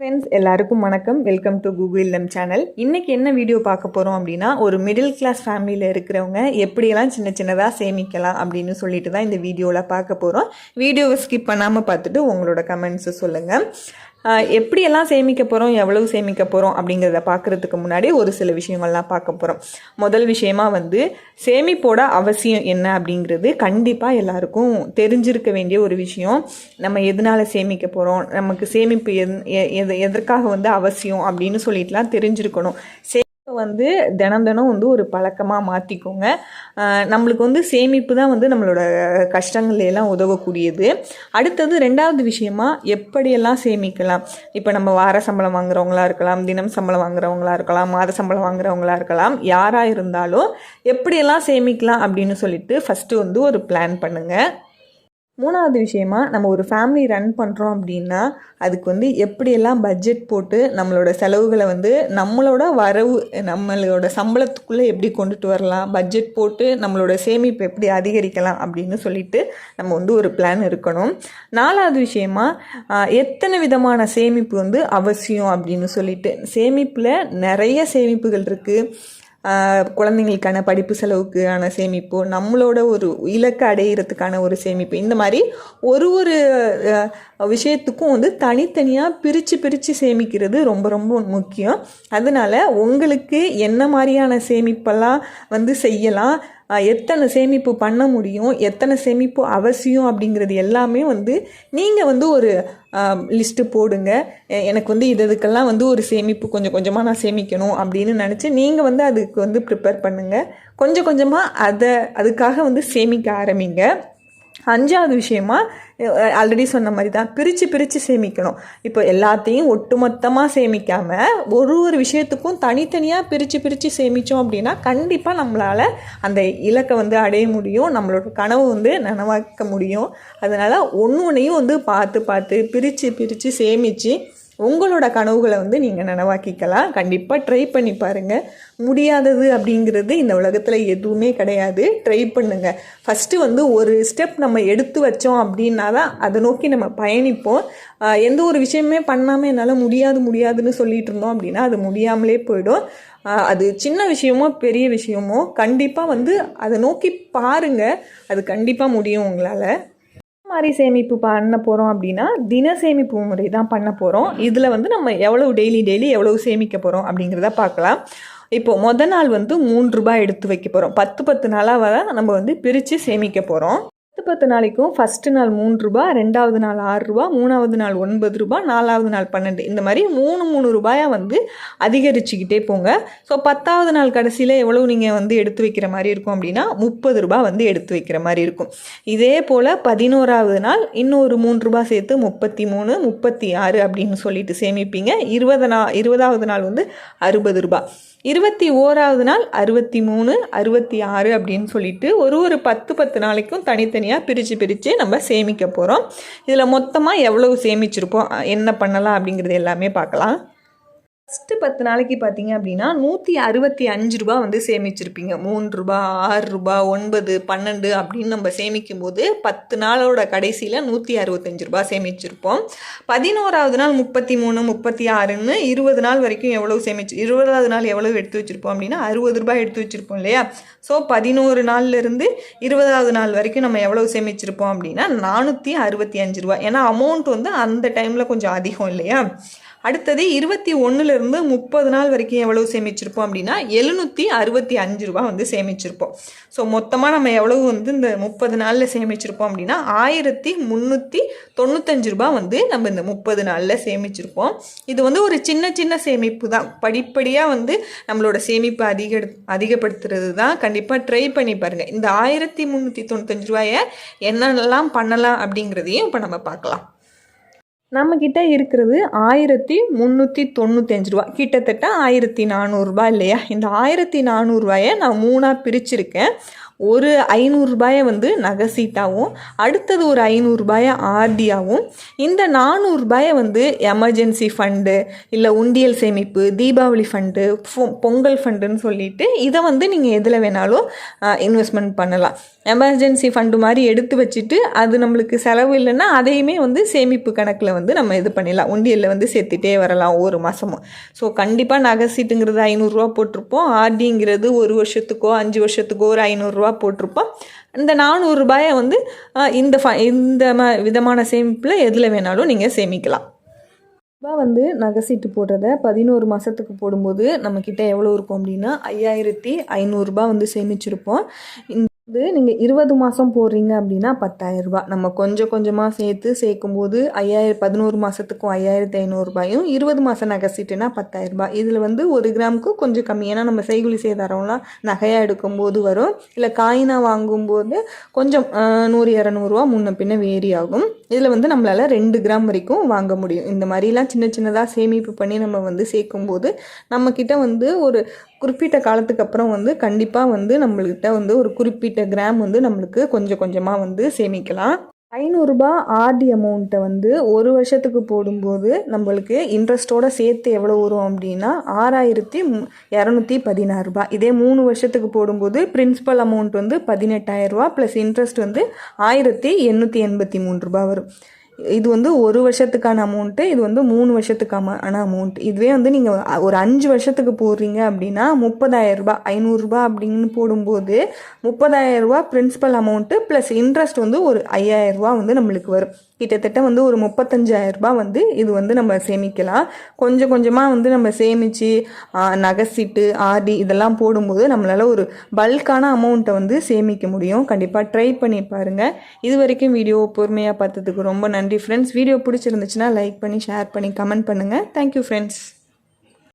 Friends எல்லாருக்கும் வணக்கம். Welcome to Google இல்லம் சேனல் இன்றைக்கி என்ன வீடியோ பார்க்க போகிறோம் அப்படின்னா ஒரு மிடில் கிளாஸ் ஃபேமிலியில் இருக்கிறவங்க எப்படியெல்லாம் சின்ன சின்னதாக சேமிக்கலாம் அப்படின்னு சொல்லிட்டு தான் இந்த வீடியோவில் பார்க்க போகிறோம் வீடியோவை ஸ்கிப் பண்ணாமல் பார்த்துட்டு உங்களோட கமெண்ட்ஸை சொல்லுங்கள் எப்படியெல்லாம் சேமிக்க போகிறோம் எவ்வளவு சேமிக்க போகிறோம் அப்படிங்கிறத பார்க்குறதுக்கு முன்னாடி ஒரு சில விஷயங்கள்லாம் பார்க்க போகிறோம் முதல் விஷயமா வந்து சேமிப்போட அவசியம் என்ன அப்படிங்கிறது கண்டிப்பாக எல்லாருக்கும் தெரிஞ்சிருக்க வேண்டிய ஒரு விஷயம். நம்ம எதனால் சேமிக்க போகிறோம் நமக்கு சேமிப்பு எந் எ- எது எதற்காக வந்து அவசியம் அப்படின்னு சொல்லிட்டுலாம் தெரிஞ்சிருக்கணும். சே வந்து தினம் தினம் வந்து ஒரு பழக்கமாக மாற்றிக்கோங்க நம்மளுக்கு வந்து சேமிப்பு தான் வந்து நம்மளோட கஷ்டங்கள்லாம் உதவக்கூடியது. அடுத்தது ரெண்டாவது விஷயமா எப்படியெல்லாம் சேமிக்கலாம்? இப்போ நம்ம வார சம்பளம் வாங்குறவங்களா இருக்கலாம் தினம் சம்பளம் வாங்குறவங்களா இருக்கலாம் மாத சம்பளம் வாங்குறவங்களா இருக்கலாம் யாராக இருந்தாலும் எப்படியெல்லாம் சேமிக்கலாம் அப்படின்னு சொல்லிட்டு ஃபஸ்ட்டு வந்து ஒரு பிளான் பண்ணுங்கள் மூணாவது விஷயமா நம்ம ஒரு ஃபேமிலி ரன் பண்ணுறோம் அப்படின்னா அதுக்கு வந்து எப்படியெல்லாம் பட்ஜெட் போட்டு நம்மளோட செலவுகளை வந்து நம்மளோட வரவு நம்மளோட சம்பளத்துக்குள்ளே எப்படி கொண்டுட்டு வரலாம் பட்ஜெட் போட்டு நம்மளோட சேமிப்பு எப்படி அதிகரிக்கலாம் அப்படின்னு சொல்லிட்டு நம்ம வந்து ஒரு பிளான் இருக்கணும். நாலாவது விஷயமா எத்தனை விதமான சேமிப்பு வந்து அவசியம் அப்படின்னு சொல்லிட்டு சேமிப்பில் நிறைய சேமிப்புகள் இருக்குது குழந்தைங்களுக்கான படிப்பு செலவுக்கான சேமிப்பு நம்மளோட ஒரு இலக்கு அடையிறதுக்கான ஒரு சேமிப்பு இந்த மாதிரி ஒரு ஒரு விஷயத்துக்கும் வந்து தனித்தனியாக பிரித்து பிரித்து சேமிக்கிறது ரொம்ப ரொம்ப முக்கியம். அதனால உங்களுக்கு என்ன மாதிரியான சேமிப்பெல்லாம் வந்து செய்யலாம்? எத்தனை சேமிப்பு பண்ண முடியும் எத்தனை சேமிப்பு அவசியம் அப்படிங்கிறது எல்லாமே வந்து நீங்கள் வந்து ஒரு லிஸ்ட்டு போடுங்க. எனக்கு வந்து இது இதுக்கெல்லாம் வந்து ஒரு சேமிப்பு கொஞ்சம் கொஞ்சமாக நான் சேமிக்கணும் அப்படின்னு நினச்சி நீங்கள் வந்து அதுக்கு வந்து ப்ரிப்பேர் பண்ணுங்கள் கொஞ்சம் கொஞ்சமாக அதை அதுக்காக வந்து சேமிக்க ஆரம்பிங்க. அஞ்சாவது விஷயமா ஆல்ரெடி சொன்ன மாதிரி தான் பிரித்து பிரித்து சேமிக்கணும். இப்போ எல்லாத்தையும் ஒட்டுமொத்தமாக சேமிக்காமல் ஒரு ஒரு விஷயத்துக்கும் தனித்தனியாக பிரித்து பிரித்து சேமித்தோம் அப்படின்னா கண்டிப்பாக நம்மளால் அந்த இலக்கை வந்து அடைய முடியும் நம்மளோட கனவு வந்து நனவாக்க முடியும். அதனால் ஒன்று ஒன்றையும் வந்து பார்த்து பார்த்து பிரித்து பிரித்து சேமித்து உங்களோட கனவுகளை வந்து நீங்கள் நனவாக்கிக்கலாம். கண்டிப்பாக ட்ரை பண்ணி பாருங்கள் முடியாதது அப்படிங்கிறது இந்த உலகத்தில் எதுவுமே கிடையாது. ட்ரை பண்ணுங்கள் ஃபஸ்ட்டு வந்து ஒரு ஸ்டெப் நம்ம எடுத்து வச்சோம் அப்படின்னா தான் அதை நோக்கி நம்ம பயணிப்போம். எந்த ஒரு விஷயமே பண்ணாமல் என்னால் முடியாது முடியாதுன்னு சொல்லிட்டு இருந்தோம் அப்படின்னா அது முடியாமலே போயிடும். அது சின்ன விஷயமோ பெரிய விஷயமோ கண்டிப்பாக வந்து அதை நோக்கி பாருங்கள் அது கண்டிப்பாக முடியும் உங்களால். மாதிரி சேமிப்பு பண்ண போகிறோம் அப்படின்னா தின சேமிப்பு முறை தான் பண்ண போகிறோம் இதில் வந்து நம்ம எவ்வளவு டெய்லி டெய்லி எவ்வளவு சேமிக்க போகிறோம் அப்படிங்கிறத பார்க்கலாம். இப்போது மொதல் நாள் வந்து மூன்று ரூபாய் எடுத்து வைக்க போகிறோம் பத்து பத்து நாளாக தான் நம்ம வந்து பிரித்து சேமிக்க போகிறோம் பத்து பத்து நாளைக்கும் ஃபஸ்ட்டு நாள் மூன்று ரூபா ரெண்டாவது நாள் ஆறு ரூபா மூணாவது நாள் ஒன்பது ரூபா நாலாவது நாள் பன்னெண்டு. இந்த மாதிரி மூணு மூணு ரூபாயாக வந்து அதிகரிச்சுக்கிட்டே போங்க. ஸோ பத்தாவது நாள் கடைசியில் எவ்வளவு நீங்கள் வந்து எடுத்து வைக்கிற மாதிரி இருக்கும் அப்படின்னா முப்பது ரூபாய் வந்து எடுத்து வைக்கிற மாதிரி இருக்கும். இதே போல் பதினோராவது நாள் இன்னொரு மூன்று ரூபா சேர்த்து முப்பத்தி மூணு முப்பத்தி ஆறு அப்படின்னு சொல்லிட்டு சேமிப்பீங்க. இருபது நா இருபதாவது நாள் வந்து அறுபது ரூபா. இருபத்தி ஓராவது நாள் அறுபத்தி மூணு அறுபத்தி ஆறு அப்படின்னு சொல்லிட்டு ஒரு ஒரு பத்து பத்து நாளைக்கும் தனித்தனியாக பிரித்து பிரித்து நம்ம சேமிக்க போகிறோம் இதில் மொத்தமாக எவ்வளவு சேமிச்சிருப்போம் என்ன பண்ணலாம் அப்படிங்கிறது எல்லாமே பார்க்கலாம். ஃபஸ்ட்டு பத்து நாளைக்கு பார்த்தீங்க அப்படின்னா நூற்றி அறுபத்தி அஞ்சு ரூபா வந்து சேமிச்சிருப்பீங்க. மூணு ரூபா ஆறு ரூபா ஒன்பது பன்னெண்டு அப்படின்னு நம்ம சேமிக்கும் போது பத்து நாளோட கடைசியில் நூற்றி அறுபத்தஞ்சு ரூபா சேமிச்சிருப்போம். பதினோராவது நாள் முப்பத்தி மூணு முப்பத்தி ஆறுன்னு இருபது நாள் வரைக்கும் எவ்வளவு சேமிச்சு இருபதாவது நாள் எவ்வளவு எடுத்து வச்சுருப்போம் அப்படின்னா அறுபது ரூபாய் எடுத்து வச்சுருப்போம் இல்லையா? ஸோ பதினோரு நாள்லேருந்து இருபதாவது நாள் வரைக்கும் நம்ம எவ்வளவு சேமிச்சிருப்போம் அப்படின்னா நானூற்றி அறுபத்தி அஞ்சு ரூபா ஏன்னா அமௌண்ட் வந்து அந்த டைமில் கொஞ்சம் அதிகம் இல்லையா? அடுத்தது இருபத்தி ஒன்றுலேருந்து முப்பது நாள் வரைக்கும் எவ்வளவு சேமிச்சிருப்போம் அப்படின்னா எழுநூற்றி அறுபத்தி அஞ்சு ரூபா வந்து சேமிச்சிருப்போம். ஸோ மொத்தமாக நம்ம எவ்வளவு வந்து இந்த முப்பது நாளில் சேமிச்சிருப்போம் அப்படின்னா ஆயிரத்தி முந்நூற்றி தொண்ணூத்தஞ்சு ரூபா வந்து நம்ம இந்த முப்பது நாளில் சேமிச்சிருப்போம். இது வந்து ஒரு சின்ன சின்ன சேமிப்பு தான். படிப்படியாக வந்து நம்மளோட சேமிப்பு அதிக அதிகப்படுத்துறது தான். கண்டிப்பாக ட்ரை பண்ணி பாருங்கள் இந்த ஆயிரத்தி முந்நூற்றி தொண்ணூத்தஞ்சு ரூபாயை என்னென்னலாம் பண்ணலாம் அப்படிங்கிறதையும் இப்போ நம்ம பார்க்கலாம். நம்மக்கிட்ட இருக்கிறது ஆயிரத்தி முந்நூற்றி தொண்ணூத்தஞ்சு ரூபா. கிட்டத்தட்ட ஆயிரத்தி நானூறுரூபா இல்லையா? இந்த ஆயிரத்தி நானூறுரூவாயை நான் மூணாக பிரிச்சிருக்கேன். ஒரு ஐநூறுரூபாயை வந்து நகை சீட்டாகவும் அடுத்தது ஒரு ஐநூறுரூபாயை ஆர்டியாகவும் இந்த நானூறுரூபாயை வந்து எமர்ஜென்சி ஃபண்டு இல்லை உண்டியல் சேமிப்பு தீபாவளி ஃபண்டு பொங்கல் ஃபண்டுன்னு சொல்லிட்டு இதை வந்து நீங்கள் எதில் வேணாலும் இன்வெஸ்ட்மெண்ட் பண்ணலாம். எமர்ஜென்சி ஃபண்டு மாதிரி எடுத்து வச்சுட்டு அது நம்மளுக்கு செலவு இல்லைன்னா அதையுமே வந்து சேமிப்பு கணக்கில் வந்து நம்ம இது பண்ணிடலாம். உண்டியலில் வந்து சேர்த்துட்டே வரலாம் ஒவ்வொரு மாதமும் ஸோ கண்டிப்பாக நகை சீட்டுங்கிறது ஐநூறுரூவா போட்டிருப்போம். ஆர்டிங்கிறது ஒரு வருஷத்துக்கோ அஞ்சு வருஷத்துக்கோ ஒரு ஐநூறுரூவா போட்டிருப்போம். இந்த நானூறுரூபாயை வந்து இந்த ஃப இந்த ம விதமான சேமிப்பில் எதில் வேணாலும் நீங்கள் சேமிக்கலாம். ரூபா வந்து நகை சீட்டு போடுறத பதினோரு மாதத்துக்கு போடும்போது நம்மக்கிட்ட எவ்வளோ இருக்கும் அப்படின்னா ஐயாயிரத்தி ஐநூறுரூபா வந்து சேமிச்சிருப்போம். இந்த இது நீங்கள் இருபது மாதம் போடுறீங்க அப்படின்னா பத்தாயிரரூபா. நம்ம கொஞ்சம் கொஞ்சமாக சேர்த்து சேர்க்கும்போது ஐயாயிரம் பதினோரு மாதத்துக்கும் ஐயாயிரத்தி ஐநூறுரூபாயும் இருபது மாதம் நகை சீட்டுனா பத்தாயிரரூபா. இதில் வந்து ஒரு கிராமுக்கு கொஞ்சம் கம்மி. ஏன்னா நம்ம செய்குலி சேதாரம்லாம் நகையாக எடுக்கும்போது வரும். இல்லை காயினாக வாங்கும்போது கொஞ்சம் நூறு இரநூறுவா முன்ன பின்ன வேரி ஆகும். இதில் வந்து நம்மளால் ரெண்டு கிராம் வரைக்கும் வாங்க முடியும். இந்த மாதிரிலாம் சின்ன சின்னதாக சேமிப்பு பண்ணி நம்ம வந்து சேர்க்கும்போது நம்மக்கிட்ட வந்து ஒரு குறிப்பிட்ட காலத்துக்கு அப்புறம் வந்து கண்டிப்பாக வந்து நம்மள்கிட்ட வந்து ஒரு குறிப்பிட்ட கிராம் வந்து நம்மளுக்கு கொஞ்சம் கொஞ்சமாக வந்து சேமிக்கலாம். ஐநூறுரூபா ஆர்டி அமௌண்ட்டை வந்து ஒரு வருஷத்துக்கு போடும்போது நம்மளுக்கு இன்ட்ரெஸ்ட்டோட சேர்த்து எவ்வளோ வரும் அப்படின்னா ஆறாயிரத்தி இரநூத்தி பதினாறு ரூபாய் இதே மூணு வருஷத்துக்கு போடும்போது பிரின்சிபல் அமௌண்ட் வந்து பதினெட்டாயிரரூபா ப்ளஸ் இன்ட்ரெஸ்ட் வந்து ஆயிரத்தி எண்ணூற்றி எண்பத்தி மூணு ரூபாய் வரும். இது வந்து ஒரு வருஷத்துக்கான அமௌண்ட்டு இது வந்து மூணு வருஷத்துக்கான அமௌண்ட் இதுவே வந்து நீங்கள் ஒரு அஞ்சு வருஷத்துக்கு போடுறீங்க அப்படின்னா முப்பதாயிரரூபா ஐநூறுரூபா அப்படின்னு போடும்போது முப்பதாயிரரூபா பிரின்சிபல் அமௌண்ட்டு ப்ளஸ் இன்ட்ரெஸ்ட் வந்து ஒரு ஐயாயிரரூபா வந்து நம்மளுக்கு வரும். கிட்டத்தட்ட வந்து ஒரு முப்பத்தஞ்சாயிரம் ரூபாய் வந்து இது வந்து நம்ம சேமிக்கலாம். கொஞ்சம் கொஞ்சமாக வந்து நம்ம சேமித்து நகை சீட்டு ஆர்டி இதெல்லாம் போடும்போது நம்மளால் ஒரு பல்கான அமௌண்ட்டை வந்து சேமிக்க முடியும். கண்டிப்பாக ட்ரை பண்ணி பாருங்கள் இது வரைக்கும் வீடியோ பொறுமையாக பார்த்ததுக்கு ரொம்ப நன்றி ஃப்ரெண்ட்ஸ் வீடியோ பிடிச்சிருந்துச்சுன்னா லைக் பண்ணி ஷேர் பண்ணி கமெண்ட் பண்ணுங்கள் தேங்க்யூ ஃப்ரெண்ட்ஸ்